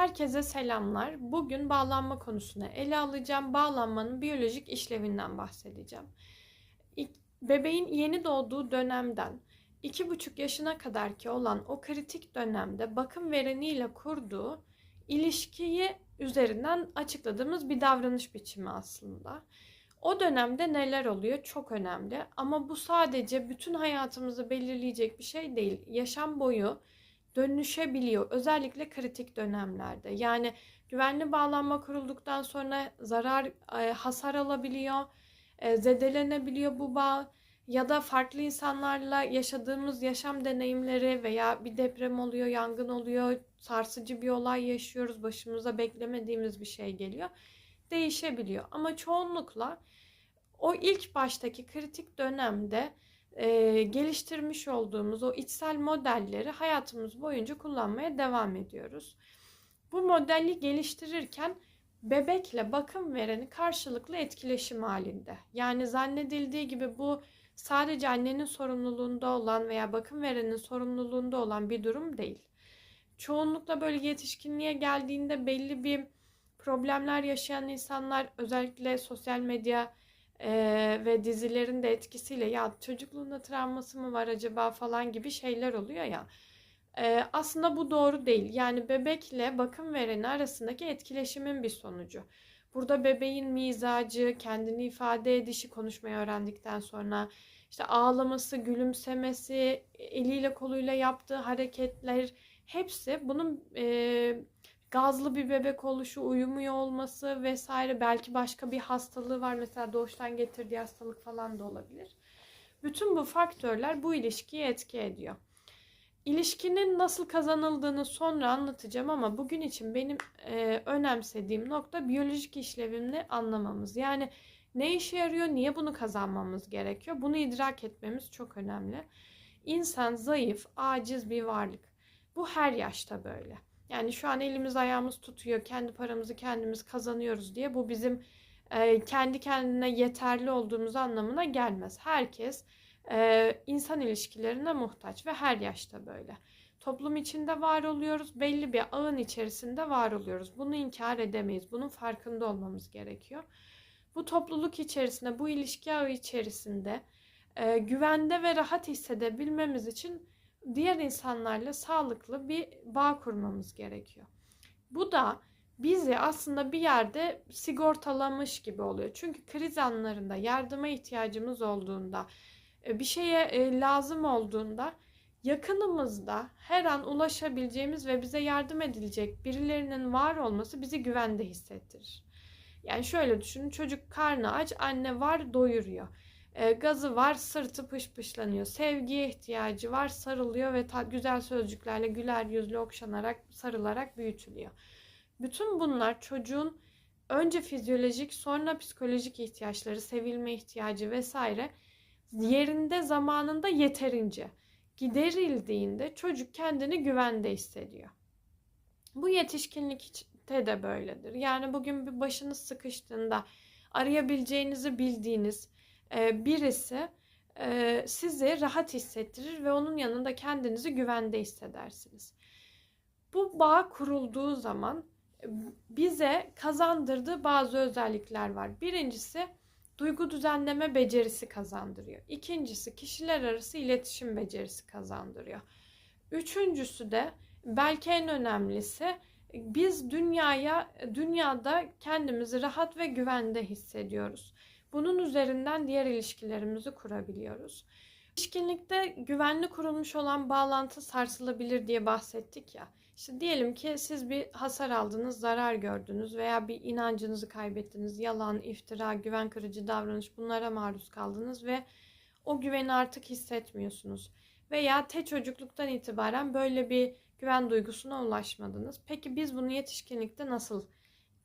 Herkese selamlar. Bugün bağlanma konusunu ele alacağım. Bağlanmanın biyolojik işlevinden bahsedeceğim. Bebeğin yeni doğduğu dönemden 2,5 yaşına kadar ki olan o kritik dönemde bakım vereniyle kurduğu ilişkiyi üzerinden açıkladığımız bir davranış biçimi aslında. O dönemde neler oluyor çok önemli ama bu sadece bütün hayatımızı belirleyecek bir şey değil. Yaşam boyu dönüşebiliyor. Özellikle kritik dönemlerde. Yani güvenli bağlanma kurulduktan sonra zarar, e, hasar alabiliyor, e, zedelenebiliyor bu bağ ya da farklı insanlarla yaşadığımız yaşam deneyimleri veya bir deprem oluyor, yangın oluyor, sarsıcı bir olay yaşıyoruz, başımıza beklemediğimiz bir şey geliyor. Değişebiliyor ama çoğunlukla o ilk baştaki kritik dönemde e, geliştirmiş olduğumuz o içsel modelleri hayatımız boyunca kullanmaya devam ediyoruz. Bu modeli geliştirirken bebekle bakım vereni karşılıklı etkileşim halinde. Yani zannedildiği gibi bu sadece annenin sorumluluğunda olan veya bakım verenin sorumluluğunda olan bir durum değil. Çoğunlukla böyle yetişkinliğe geldiğinde belli bir problemler yaşayan insanlar özellikle sosyal medya ee, ve dizilerin de etkisiyle ya çocukluğunda travması mı var acaba falan gibi şeyler oluyor ya. Ee, aslında bu doğru değil. Yani bebekle bakım vereni arasındaki etkileşimin bir sonucu. Burada bebeğin mizacı, kendini ifade edişi konuşmayı öğrendikten sonra işte ağlaması, gülümsemesi, eliyle koluyla yaptığı hareketler hepsi bunun e, gazlı bir bebek oluşu, uyumuyor olması vesaire belki başka bir hastalığı var mesela doğuştan getirdiği hastalık falan da olabilir. Bütün bu faktörler bu ilişkiye etki ediyor. İlişkinin nasıl kazanıldığını sonra anlatacağım ama bugün için benim e, önemsediğim nokta biyolojik işlevini anlamamız. Yani ne işe yarıyor, niye bunu kazanmamız gerekiyor? Bunu idrak etmemiz çok önemli. İnsan zayıf, aciz bir varlık. Bu her yaşta böyle. Yani şu an elimiz ayağımız tutuyor, kendi paramızı kendimiz kazanıyoruz diye bu bizim e, kendi kendine yeterli olduğumuz anlamına gelmez. Herkes e, insan ilişkilerine muhtaç ve her yaşta böyle. Toplum içinde var oluyoruz, belli bir ağın içerisinde var oluyoruz. Bunu inkar edemeyiz, bunun farkında olmamız gerekiyor. Bu topluluk içerisinde, bu ilişki ağı içerisinde e, güvende ve rahat hissedebilmemiz için diğer insanlarla sağlıklı bir bağ kurmamız gerekiyor. Bu da bizi aslında bir yerde sigortalamış gibi oluyor. Çünkü kriz anlarında yardıma ihtiyacımız olduğunda, e, bir şeye e, lazım olduğunda yakınımızda her an ulaşabileceğimiz ve bize yardım edilecek birilerinin var olması bizi güvende hissettirir. Yani şöyle düşünün çocuk karnı aç anne var doyuruyor. E, gazı var, sırtı pışpışlanıyor. Sevgiye ihtiyacı var, sarılıyor ve ta- güzel sözcüklerle güler yüzlü okşanarak, sarılarak büyütülüyor. Bütün bunlar çocuğun önce fizyolojik, sonra psikolojik ihtiyaçları, sevilme ihtiyacı vesaire yerinde zamanında yeterince giderildiğinde çocuk kendini güvende hissediyor. Bu yetişkinlikte de böyledir. Yani bugün bir başınız sıkıştığında arayabileceğinizi bildiğiniz e, birisi e, sizi rahat hissettirir ve onun yanında kendinizi güvende hissedersiniz. Bu bağ kurulduğu zaman e, bize kazandırdığı bazı özellikler var. Birincisi duygu düzenleme becerisi kazandırıyor. İkincisi kişiler arası iletişim becerisi kazandırıyor. Üçüncüsü de belki en önemlisi biz dünyaya dünyada kendimizi rahat ve güvende hissediyoruz. Bunun üzerinden diğer ilişkilerimizi kurabiliyoruz. İlişkinlikte güvenli kurulmuş olan bağlantı sarsılabilir diye bahsettik ya. İşte diyelim ki siz bir hasar aldınız, zarar gördünüz veya bir inancınızı kaybettiniz. Yalan, iftira, güven kırıcı davranış bunlara maruz kaldınız ve o güveni artık hissetmiyorsunuz. Veya te çocukluktan itibaren böyle bir güven duygusuna ulaşmadınız. Peki biz bunu yetişkinlikte nasıl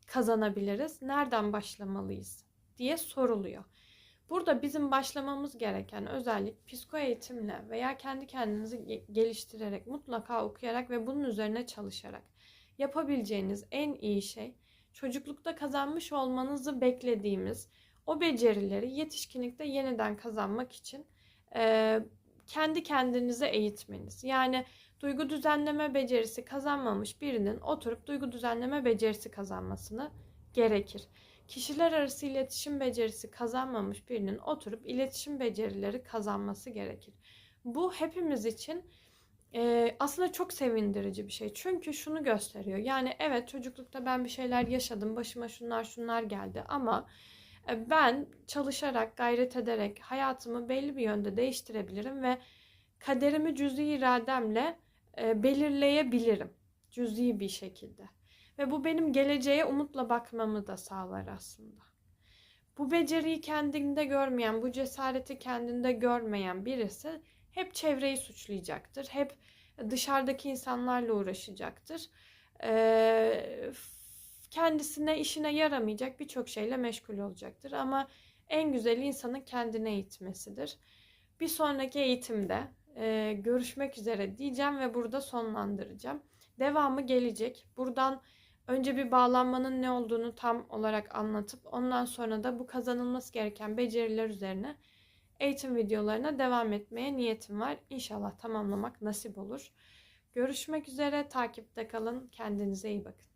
kazanabiliriz? Nereden başlamalıyız? Diye soruluyor. Burada bizim başlamamız gereken özellik psiko eğitimle veya kendi kendinizi geliştirerek, mutlaka okuyarak ve bunun üzerine çalışarak yapabileceğiniz en iyi şey çocuklukta kazanmış olmanızı beklediğimiz o becerileri yetişkinlikte yeniden kazanmak için e, kendi kendinize eğitmeniz. Yani Duygu düzenleme becerisi kazanmamış birinin oturup duygu düzenleme becerisi kazanmasını gerekir. Kişiler arası iletişim becerisi kazanmamış birinin oturup iletişim becerileri kazanması gerekir. Bu hepimiz için e, aslında çok sevindirici bir şey. Çünkü şunu gösteriyor. Yani evet çocuklukta ben bir şeyler yaşadım. Başıma şunlar şunlar geldi ama e, ben çalışarak, gayret ederek hayatımı belli bir yönde değiştirebilirim ve kaderimi cüzi irademle e, belirleyebilirim. Cüzi bir şekilde. Ve bu benim geleceğe umutla bakmamı da sağlar aslında. Bu beceriyi kendinde görmeyen, bu cesareti kendinde görmeyen birisi hep çevreyi suçlayacaktır. Hep dışarıdaki insanlarla uğraşacaktır. Ee, kendisine işine yaramayacak birçok şeyle meşgul olacaktır. Ama en güzel insanın kendine eğitmesidir. Bir sonraki eğitimde e, görüşmek üzere diyeceğim ve burada sonlandıracağım. Devamı gelecek. Buradan önce bir bağlanmanın ne olduğunu tam olarak anlatıp ondan sonra da bu kazanılması gereken beceriler üzerine eğitim videolarına devam etmeye niyetim var. İnşallah tamamlamak nasip olur. Görüşmek üzere. Takipte kalın. Kendinize iyi bakın.